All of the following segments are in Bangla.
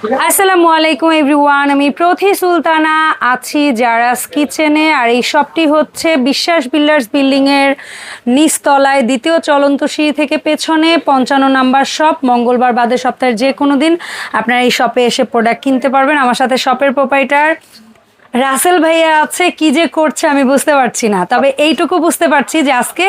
আসসালামু আলাইকুম এভরিওয়ান, আমি প্রথি সুলতানা আছি জারাস কিচেনে আর এই শপটি হচ্ছে বিশ্বাস বিল্ডার্স বিল্ডিংয়ের নিচতলায়, দ্বিতীয় চলন্ত সিঁড়ি থেকে পেছনে, পঞ্চান্ন নাম্বার শপ। মঙ্গলবার বাদে সপ্তাহের যে কোনো দিন আপনারা এই শপে এসে প্রোডাক্ট কিনতে পারবেন। আমার সাথে শপের প্রোপাইটার রাসেল ভাইয়া আছে কি যে করছে আমি বুঝতে পারছি না। তবে এইটুকু বুঝতে পারছি যে আজকে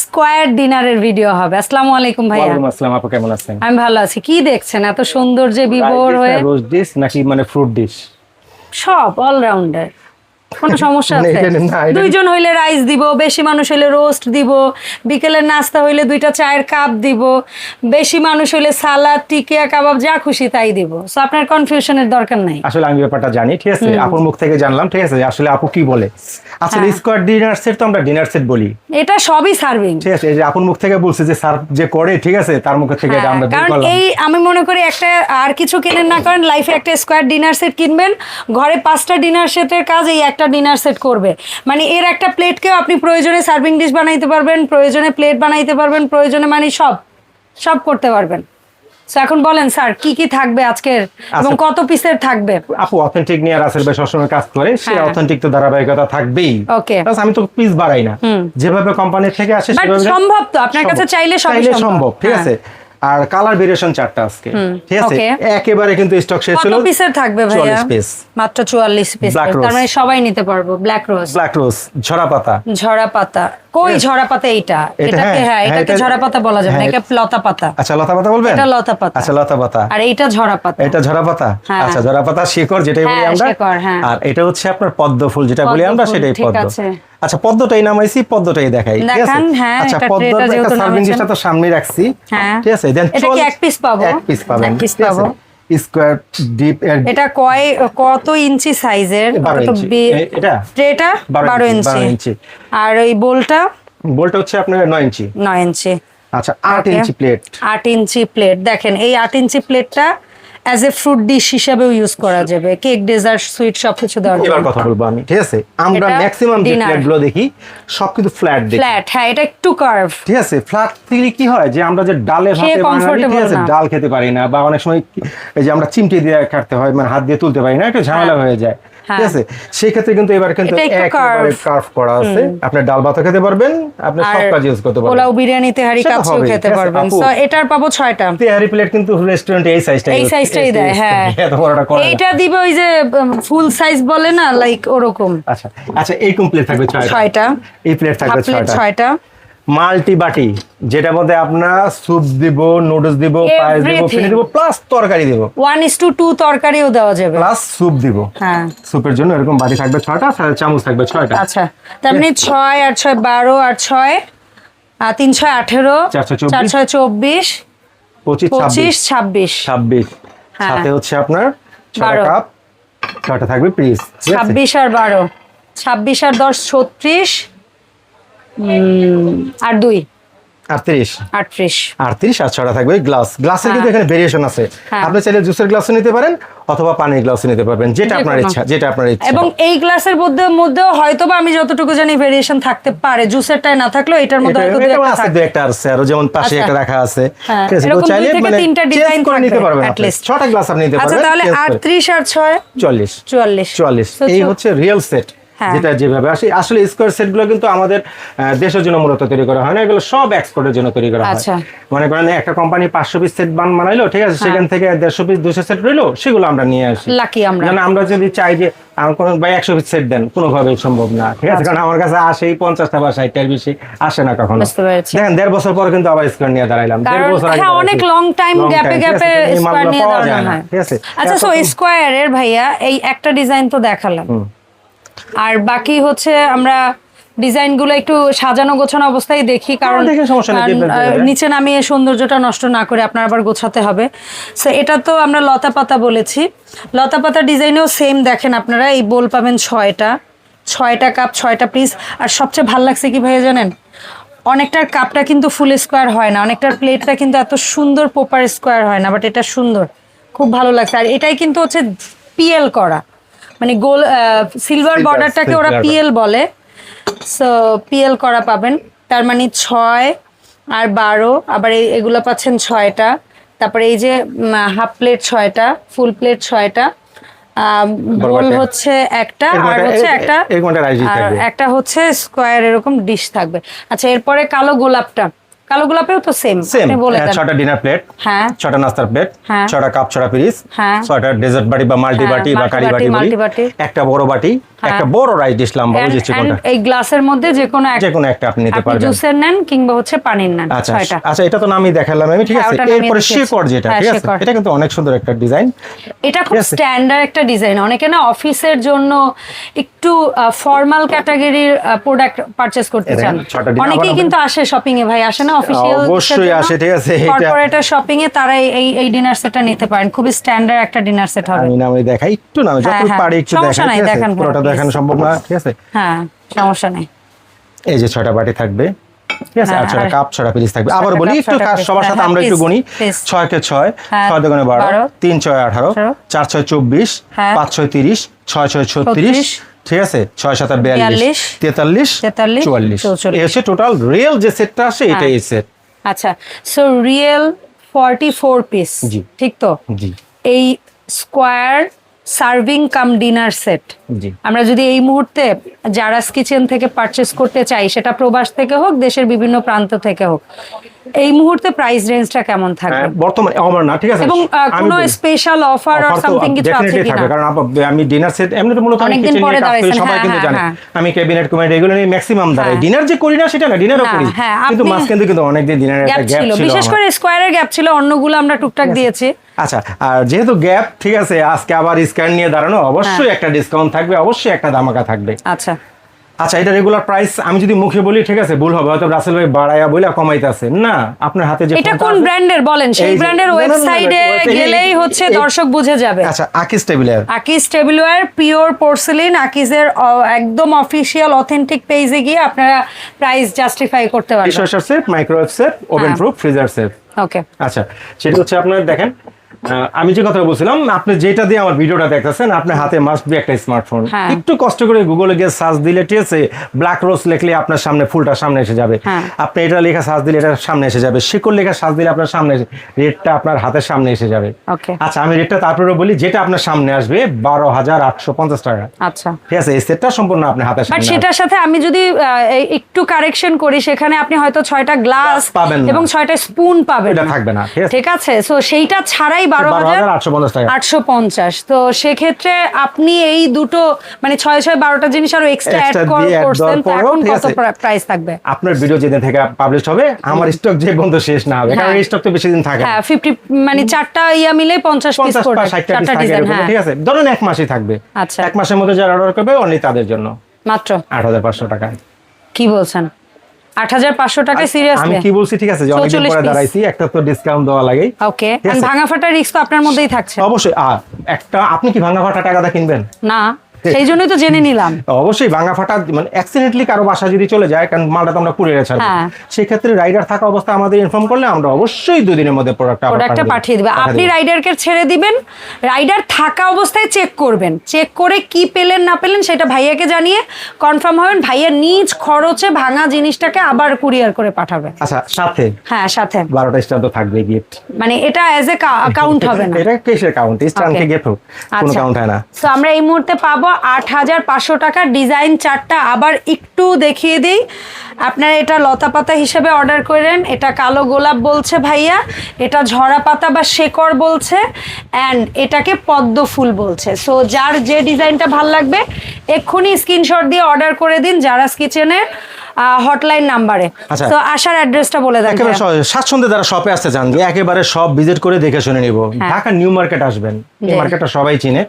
স্কোয়ার ডিনারের ভিডিও হবে। আসসালামু আলাইকুম ভাইয়া। ওয়ালাইকুম আসসালাম আপু কেমন আছেন? আমি ভালো আছি। কি দেখছেন? এত সুন্দর যে বিভোর হয়ে রোজ ডিশ নাকি মানে ফ্রুট ডিশ সব অলরাউন্ডার কোনো সমস্যা আছে? দুইজন হইলে রাইস দিব বেশি মানুষ হইলে রোস্ট দিব বিকেলের নাস্তা হইলে দুইটা চায়ের কাপ দিব বেশি মানুষ হইলে সালাদ টিকিয়া কাবাব যা খুশি তাই দিব। সো আপনার কনফিউশনের দরকার নাই। আসলে আমি ব্যাপারটা জানি ঠিক আছে? আপুর মুখ থেকে জানলাম ঠিক আছে? আসলে আপু কি বলে? আসলে হ্যাঁ। স্কোয়ার ডিনার সেট তো আমরা ডিনার সেট বলি। এটা সবই সার্ভিং ঠিক আছে এই যে আপুর মুখ থেকে বলছে যে স্যার যে করে ঠিক আছে? তার মুখ থেকে এটা আমরা বের কারণ এই আমি মনে করি একটা আর কিছু কিনেন না করেন লাইফে একটা স্কোয়ার ডিনার সেট কিনবেন ঘরে পাঁচটা ডিনার সেটের কাজ এই একটা ডিনার সেট করবে মানে এর একটা প্লেটকেও আপনি প্রয়োজনে সার্ভিং ডিশ বানাইতে পারবেন প্রয়োজনে প্লেট বানাইতে পারবেন প্রয়োজনে মানে সব সব করতে পারবেন এখন বলেন স্যার কি কি থাকবে আজকের এবং আচ্ছা। কত পিসের থাকবে আপু অথেন্টিক নিয়ে রাসেল ভাই সবসময় কাজ করে সে হ্যাঁ। অথেন্টিক তো ধারাবাহিকতা থাকবেই. Plus আমি তো পিস বাড়াই না যেভাবে কোম্পানি থেকে আসে সেভাবে সম্ভব তো, আপনার কাছে চাইলে সবই সম্ভব। সম্ভব ঠিক হ্যাঁ। আছে আর কালার ভেরিয়েশন চারটা আজকে। ঠিক আছে? একেবারে কিন্তু স্টক শেষ কত পিসের থাকবে ভাইয়া? 44 piece। মাত্র চুয়াল্লিশ পিস তার মানে সবাই নিতে পারব ব্ল্যাক রোজ ব্ল্যাক রোজ ঝরা পাতা। ঝরা পাতা। কই ঝরা পাতা এইটা? এটা এটাকে হ্যাঁ, হ্যাঁ হ্যাঁ, এটাকে এটা- ঝরা পাতা বলা যাবে না হ্যাঁ, এটা লতা পাতা। আচ্ছা লতা পাতা বলবেন? এটা লতা পাতা। আচ্ছা লতা পাতা। আর এইটা ঝরা পাতা। এটা ঝরা পাতা। আচ্ছা ঝরা পাতা শিকড় যেটাই বলি আমরা। হ্যাঁ। আর এটা হচ্ছে আপনার পদ্ম ফুল যেটা বলি আমরা সেটাই ঠিক পদ্ম। আছে। আচ্ছা পদ্মটাই নামাইছি পদ্মটাই দেখাই ঠিক আছে? হ্যাঁ, আচ্ছা পদ্মটা সার্ভিং ডিশটা তো সামনে রাখছি হ্যাঁ। ঠিক আছে? দেন এটা কি এক piece পাবো? এক পিস পাবেন এক piece পাবো। স্কোয়ার ডিপ এটা কয় কত ইঞ্চি সাইজের এটা? ট্রেটা ইঞ্চি আর ওই বোলটা? বলটা হচ্ছে আপনার নয় ইঞ্চি। নয় ইঞ্চি। আচ্ছা আট ইঞ্চি প্লেট আট ইঞ্চি প্লেট দেখেন এই আট ইঞ্চি প্লেটটা অ্যাজ এ ফ্রুট ডিশ হিসাবেও ইউজ করা যাবে। কেক ডেজার্ট সুইট সবকিছু দেওয়া এবার কথা বলব আমি ঠিক আছে? আমরা ম্যাক্সিমাম যে প্লেটগুলো গুলো দেখি সব কিন্তু ফ্ল্যাট দেখি। ফ্ল্যাট হ্যাঁ এটা একটু কার্ভ ঠিক আছে? ফ্ল্যাট থেকে কি হয় যে আমরা যে ডালে ভাতে বানাই ঠিক আছে? ডাল খেতে পারি না বা অনেক সময় এই যে আমরা চিমটি দিয়ে কাটতে হয় মানে হাত দিয়ে তুলতে পারি না একটু ঝামেলা হয়ে যায়। ঠিক হ্যাঁ। আছে? সেই ক্ষেত্রে কিন্তু এবার কিন্তু একেবারে কার্ভ করা আছে। আপনি ডাল ভাতও খেতে পারবেন আপনি সব কাজ ইউজ করতে পারবেন। পোলাও বিরিয়ানিতে হাড়ি কাচ্চিও খেতে পারবেন। আপু। এটার পাবো ছয়টা। তেহারি প্লেট কিন্তু রেস্টুরেন্টে এই সাইজটা এই সাইজটাই দেয় হ্যাঁ। এইটা দিবে ওই যে ফুল সাইজ বলে না লাইক ওরকম। আচ্ছা। আচ্ছা এই প্লেট থাকবে ছয়টা। ছয়টা। এই প্লেট থাকবে প্লেট ছয়টা। ছয়টা। মাল্টি বাটি যেটার মধ্যে আপনার স্যুপ দিব নুডলস দিব পায়েস দিব. ফিনে দিব প্লাস তরকারি দিব। ওয়ান ইস টু টু তরকারিও দেওয়া যাবে। প্লাস স্যুপ দিব। হ্যাঁ। স্যুপের জন্য এরকম বাটি থাকবে ছয়টা আর চামচ থাকবে ছয়টা। আচ্ছা। তার মানে ছয় আর ছয় বারো আর ছয় আর তিন ছয় আঠেরো চারশো চব্বিশ। চার ছয় চব্বিশ পঁচিশ পঁচিশ ছাব্বিশ। ছাব্বিশ। ছাব্বিশ হ্যাঁ। সাথে হচ্ছে আপনার ছয়টা বারো। কাপ ছয়টা থাকবে পিস ছাব্বিশ আর বারো। ছাব্বিশ আর দশ ছত্রিশ উম, আর দুই। আটত্রিশ। আটত্রিশ। আটত্রিশ আর ছয়টা থাকবে গ্লাস। গ্লাসের কিন্তু এখানে ভেরিয়েশন আছে। হ্যাঁ। আপনি চাইলে জুসের গ্লাসও নিতে পারেন অথবা পানির গ্লাসও নিতে পারবেন যেটা আপনার ইচ্ছা যেটা আপনার ইচ্ছা। এবং এই গ্লাসের মধ্যে মধ্যেও হয়তো বা আমি যতটুকু জানি ভেরিয়েশন থাকতে পারে জুসেরটাই না থাকলেও এটার মধ্যে হয়তো দু একটা আছে থাকবে। একটা আছে আরও যেমন পাশে আচ্ছা। একটা রাখা আছে। হ্যাঁ, ঠিক আছে চাইলে মানে তিনটা ডিজাইন করে নিতে পারবেন আপনি। ছটা গ্লাস আপনি নিতে আচ্ছা পারবেন তাহলে change করে। আটত্রিশ আর ছয়? চল্লিশ। চুয়াল্লিশ। চুয়াল্লিশ। So, এই হচ্ছে রিয়েল সেট হ্যাঁ। যেটা যেভাবে আসে। আসলে স্কোয়ার সেটগুলো কিন্তু আমাদের দেশের জন্য মূলত তৈরি করা হয় না। এগুলো সব এক্সপোর্টের জন্য তৈরি করা হয়। আচ্ছা। মনে করেন একটা কোম্পানি পাঁচশো পিস সেট বান বানাইলো ঠিক আছে? সেখান থেকে দেড়শো পিস দুশো সেট রইল সেগুলো আমরা নিয়ে আসি। লাকি আমরা। আমরা যদি চাই যে আমার ভাই একশো পিস সেট দেন কোনোভাবেই সম্ভব না ঠিক আছে? আচ্ছা। কারণ আমার কাছে আসে এই পঞ্চাশটা বা ষাটটার বেশি আসে না কখনো। দেখেন দেড় বছর পর কিন্তু আবার স্কোয়ার নিয়ে দাঁড়াইলাম। দেড় বছর আগে হ্যাঁ অনেক লং টাইম গ্যাপে গ্যাপে স্কোয়ার নিয়ে দাঁড়ানো হয়। ঠিক আছে? আচ্ছা সো স্কোয়ারের ভাইয়া এই একটা ডিজাইন তো দেখালাম। আর বাকি হচ্ছে আমরা ডিজাইনগুলো একটু সাজানো গোছানো অবস্থায় দেখি কারণ হ্যাঁ, কারণ। নিচে নামিয়ে সৌন্দর্যটা নষ্ট না করে আপনার আবার গোছাতে হবে। সো এটা তো আমরা লতা পাতা বলেছি। লতা পাতা ডিজাইনেও সেম দেখেন আপনারা এই বোল পাবেন ছয়টা। ছয়টা কাপ ছয়টা পিস আর সবচেয়ে ভালো লাগছে কি ভাইয়া জানেন? অনেকটার কাপটা কিন্তু ফুল স্কোয়ার হয় না অনেকটার প্লেটটা কিন্তু এত সুন্দর পোপার স্কোয়ার হয় না বাট এটা সুন্দর। খুব ভালো লাগছে। আর এটাই কিন্তু হচ্ছে পিএল করা। মানে গোল সিলভার বর্ডারটাকে ওরা পিএল বলে। সো পিএল করা পাবেন। তার মানে ছয় আর বারো আবার এই- এগুলো পাচ্ছেন ছয়টা। তারপরে এই যে হাফ প্লেট ছয়টা ফুল প্লেট ছয়টা গোল। হচ্ছে একটা আর হচ্ছে একটা একটা হচ্ছে স্কোয়ার এরকম ডিশ থাকবে। আচ্ছা এরপরে কালো গোলাপটা। কালো গোলাপেও তো সেম দেন। ছটা ডিনার প্লেট হ্যাঁ। ছটা নাস্তার প্লেট হ্যাঁ। ছটা কাপ ছটা পিরিস হ্যাঁ। ছটা ডেজার্ট বাটি বা মাল্টি হ্যাঁ, বাটি বা কারি বাটি বলি। একটা বড় বাটি একটা বড় রাইস ডিশ লাম্বা ওই যে চিকনটা এই গ্লাসের মধ্যে যে কোনো যে কোনো একটা আপনি নিতে পারবেন। জুসের নেন কিংবা হচ্ছে পানির নেন আচ্ছা ছয়টা। আচ্ছা এটা তো নামই দেখালাম আমি ঠিক হ্যাঁ, আছে? এরপরে শেকড় যেটা হ্যাঁ, ঠিক আছে? এটা কিন্তু অনেক সুন্দর একটা ডিজাইন এটা খুব স্ট্যান্ডার্ড একটা ডিজাইন অনেকে না অফিসের জন্য একটু ফর্মাল ক্যাটাগরির প্রোডাক্ট পারচেজ করতে চান। অনেকেই কিন্তু আসে শপিং এ ভাই আসে না অফিসিয়াল অবশ্যই আসে, ঠিক আছে, এটা- কর্পোরেটর শপিং এ তারা এই- এই ডিনার সেটটা নিতে পারেন। খুবই স্ট্যান্ডার্ড একটা ডিনার সেট হবে। আমি নামে দেখাই একটু নামে হ্যাঁ, যত হ্যাঁ। পারি একটু দেখাই দেখান, পুরোটা দেখানো সম্ভব না ঠিক আছে? হ্যাঁ সমস্যা নেই। এই যে ছয়টা বাটি থাকবে ঠিক আছে? আর হ্যাঁ, ছয়টা কাপ ছয়টা পিরিস থাকবে। আবার বলি একটু। সবার হ্যাঁ, সাথে হ্যাঁ, আমরা একটু গুনি। ছয় কে ছয় হ্যাঁ, ছয় দোকানে বারো তিন ছয় আঠারো চার ছয় চব্বিশ হ্যাঁ। পাঁচ ছয় তিরিশ ছয় ছয় ছত্রিশ, ঠিক আছে? ছয় সাত বিয়াল্লিশ। তেতাল্লিশ চুয়াল্লিশ। চৌচল্লিশ। টোটাল রিয়েল যে সেটটা আসে এটাই এই সেট আচ্ছা so real forty four piece জি। ঠিক তো? জি। এই square serving cum dinner set জি। আমরা যদি এই মুহূর্তে জারাস কিচেন থেকে পারচেস করতে চাই সেটা প্রবাস থেকে হোক দেশের বিভিন্ন প্রান্ত থেকে হোক এই মুহূর্তে প্রাইস রেঞ্জটা কেমন থাকবে? হ্যাঁ, বর্তমানে আমার না ঠিক আছে। এবং কোনো স্পেশাল অফার তো সামথিং কিছু আছে কিনা? থাকবে, কারণ আমি ডিনার সেট এমনি তো মূলত আমি kitchen পরে সবাই হ্যাঁ, কিন্তু হ্যাঁ, জানে। আমি ক্যাবিনেট কুমার এগুলো নিয়ে ম্যাক্সিমাম দাঁড়াই। ডিনার যে করি না সেটা না ডিনারও না, করি। কিন্তু আপনি- মাঝ কিন্তু কিন্তু অনেকদিন ডিনারের একটা গ্যাপ ছিল। ছিল বিশেষ করে স্কোয়ারের গ্যাপ ছিল অন্যগুলো আমরা টুকটাক দিয়েছি। আচ্ছা আর যেহেতু গ্যাপ ঠিক আছে আজকে আবার স্ক্যান নিয়ে দাঁড়ানো অবশ্যই একটা ডিসকাউন্ট থাকবে অবশ্যই একটা ধামাকা থাকবে। আচ্ছা। আচ্ছা এটা রেগুলার প্রাইস আমি যদি মুখে বলি ঠিক আছে ভুল হবে হয়তো রাসেল ভাই বাড়াইয়া বইলা কমাইতেছে। না আপনার হাতে যে এটা কোন ব্র্যান্ডের বলেন? সেই ব্র্যান্ডের ওয়েবসাইটে গেলেই হচ্ছে দর্শক বুঝে যাবে। আচ্ছা আকিস টেবিলের আকিজ টেবিলওয়্যার পিওর পোর্সেলিন আকিজের একদম অফিসিয়াল অথেন্টিক পেজে গিয়ে আপনারা প্রাইস জাস্টিফাই করতে পারবেন। Dishwasher set microwave set ovenproof freezer set okay আচ্ছা সেটা হচ্ছে আপনারা দেখেন আমি যে কথা বলছিলাম আপনি যেটা দিয়ে আমার ভিডিওটা দেখতেছেন আপনার হাতে মাস্ট বি একটা স্মার্টফোন হ্যাঁ। একটু কষ্ট করে গুগলে গিয়ে সার্চ দিলে ঠিক আছে ব্ল্যাক রোজ লিখলে আপনার সামনে ফুলটা সামনে এসে যাবে। হ্যাঁ। আপনি এটা লেখা সার্চ দিলে এটা সামনে এসে যাবে। শিকড় লেখা সার্চ দিলে আপনার সামনে রেটটা আপনার হাতের সামনে এসে যাবে। আচ্ছা আমি রেটটা তারপরে বলি যেটা আপনার সামনে আসবে বারো হাজার আটশো পঞ্চাশ টাকা। আচ্ছা। ঠিক আছে এই সেটটা সম্পূর্ণ আপনার বাট সামনে। সেটার সাথে আমি যদি একটু কারেকশন করি সেখানে আপনি হয়তো ছয়টা গ্লাস পাবেন এবং ছয়টা স্পুন পাবেন এটা থাকবে না ঠিক আছে। ঠিক আছে? সো সেইটা ছাড়াই বারো বারো হাজার আটশো পঞ্চাশ তো সেক্ষেত্রে আপনি এই দুটো মানে ছয় ছয় বারোটা জিনিস আরও এক্সট্রা অ্যাড Extra দিয়ে add করছেন এখন কত প্রাইস থাকবে? আপনার ভিডিও যেদিন থেকে পাবলিশ হবে আমার স্টক যে বন্ধ শেষ না হবে কারণ হ্যাঁ। স্টক তো বেশি দিন থাকে হ্যাঁ ফিফটি মানে চারটা ইয়া মিলে পঞ্চাশ পিস করে চারটা ডিজাইন হ্যাঁ। ঠিক আছে। ধরুন এক মাসই থাকবে। আচ্ছা। এক মাসের মধ্যে যারা অর্ডার করবে অনলি তাদের জন্য। মাত্র? আট হাজার পাঁচশো টাকা কি বলছেন? আমি কি বলছি? ঠিক আছে যে অনেকদিন পরে দাঁড়াইছি একটা তো ডিসকাউন্ট দেওয়া লাগে ওকে ঠিক ভাঙা ফাটা রিস্ক তো আপনার মধ্যেই থাকছে। অবশ্যই আর একটা আপনি কি ভাঙা ফাটা টাকাটা কিনবেন? না। সেই জন্যই তো জেনে নিলাম। অবশ্যই ভাঙা ফাটা মানে অ্যাক্সিডেন্টলি কারও বাসা যদি চলে যায় কারণ মালটা তো আমরা কুড়িয়ে ছাড়বো হ্যাঁ। সেক্ষেত্রে রাইডার থাকা অবস্থা আমাদের ইনফর্ম করলে আমরা অবশ্যই দুদিনের মধ্যে প্রোডাক্টটা প্রোডাক্টটা পাঠিয়ে দিবে। আপনি রাইডারকে ছেড়ে দিবেন রাইডার থাকা অবস্থায় চেক করবেন। চেক করে কি পেলেন না পেলেন সেটা ভাইয়াকে জানিয়ে কনফার্ম হবেন। ভাইয়া নিজ খরচে ভাঙা জিনিসটাকে আবার কুরিয়ার করে পাঠাবে। আচ্ছা সাথে? হ্যাঁ সাথে। বারোটা স্টার তো থাকবে গিফট মানে এটা অ্যাজ এ কাউন্ট হবে না। এটা কেসের কাউন্ট Okay. গিফট কোনো আচ্ছা। কাউন্ট হয় না। তো আমরা এই মুহূর্তে পাবো আট হাজার পাঁচশো টাকা ডিজাইন চারটা আবার একটু দেখিয়ে দিই আপনারা এটা লতা পাতা হিসেবে অর্ডার করেন এটা কালো গোলাপ বলছে ভাইয়া এটা ঝরা পাতা বা শেকড় বলছে অ্যান্ড এটাকে পদ্ম ফুল বলছে সো যার যে ডিজাইনটা ভালো লাগবে এক্ষুনি স্ক্রিনশট দিয়ে অর্ডার করে দিন যারা কিচেনের হটলাইন নাম্বারে আচ্ছা। তো আসার অ্যাড্রেসটা বলে দেন একেবারে। স্বাচ্ছন্দ্যে যারা শপে আসতে চান একেবারে সব ভিজিট করে দেখে শুনে নিব হ্যাঁ। ঢাকা নিউ মার্কেট আসবেন এই। মার্কেটটা সবাই চিনে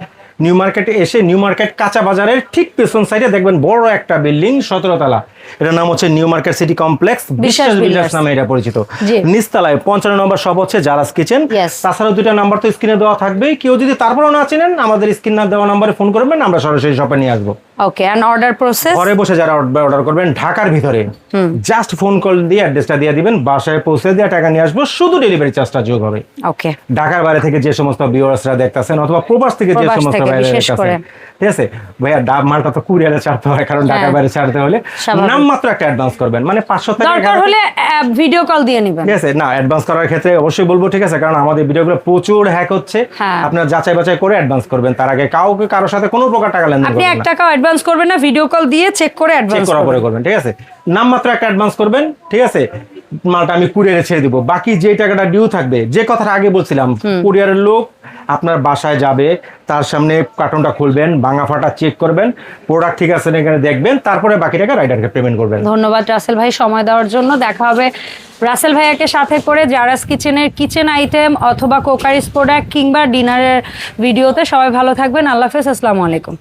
নিউ মার্কেটে এসে নিউ মার্কেট কাঁচা বাজারের ঠিক পেছন সাইডে দেখবেন বড় একটা বিল্ডিং সতেরো তলা। এটার নাম হচ্ছে new market city complex Biswas Builders। Builders নামে এটা পরিচিত। জি। নিচতলায় পঞ্চান্ন নম্বর শপ হচ্ছে জারাস কিচেন. তাছাড়াও দুইটা নাম্বার তো স্ক্রিনে দেওয়া থাকবে কেউ যদি তারপরেও না চিনেন আমাদের স্ক্রিন না দেওয়া নাম্বারে ফোন করবেন আমরা সরাসরি শপে নিয়ে আসব। ওকে অ্যান্ড অর্ডার প্রসেস ঘরে বসে যারা অর্ডার করবেন ঢাকার ভিতরে। জাস্ট ফোন কল দিয়ে অ্যাড্রেসটা দিয়ে দিবেন বাসায় পৌঁছে দিয়ে টাকা নিয়ে আসব শুধু ডেলিভারি চার্জটা যোগ হবে। ওকে ঢাকার বাইরে থেকে যে সমস্ত ভিউয়ার্সরা দেখতেছেন অথবা প্রবাস থেকে যে সমস্ত বাইরে দেখতেছেন। ঠিক আছে? ভাইয়া ডাব মালটা তো কুরিয়ারে ছাড়তে হয় কারণ ঢাকার হ্যাঁ। বাইরে ছাড়তে হলে। স্বাভাবিক। নামমাত্র একটা অ্যাডভান্স করবেন মানে পাঁচশো টাকা দরকার হলে ভিডিও কল দিয়ে নেবেন। ঠিক আছে না অ্যাডভান্স করার ক্ষেত্রে অবশ্যই বলব ঠিক আছে কারণ আমাদের ভিডিওগুলো প্রচুর হ্যাক হচ্ছে। হ্যাঁ। আপনার যাচাই বাছাই করে অ্যাডভান্স করবেন তার আগে কাউকে কারোর সাথে কোনো প্রকার টাকা লেনদেন আপনি করবেন না। টাকাও অ্যাডভান্স করবেন না ভিডিও কল দিয়ে চেক করে অ্যাডভান্স করবেন। করবেন ঠিক আছে? নামমাত্র একটা অ্যাডভান্স করবেন ঠিক আছে? মালটা আমি কুরিয়ারে ছেড়ে দিব। বাকি যে টাকাটা ডিউ থাকবে যে কথাটা আগে বলছিলাম কুরিয়ারের লোক আপনার বাসায় যাবে, তার সামনে কার্টনটা খুলবেন, ভাঙা ফাটা চেক করবেন প্রোডাক্ট ঠিক আছে এখানে দেখবেন, তারপরে বাকি টাকা রাইডারকে পেমেন্ট করবেন। ধন্যবাদ রাসেল ভাই, সময় দেওয়ার জন্য দেখা হবে রাসেল ভাইয়াকে সাথে করে জারাস কিচেনের কিচেন আইটেম অথবা কোকারিস প্রোডাক্ট কিংবা ডিনারের ভিডিওতে সবাই ভালো থাকবেন, আল্লাহ হাফেজ, আসসালামু আলাইকুম।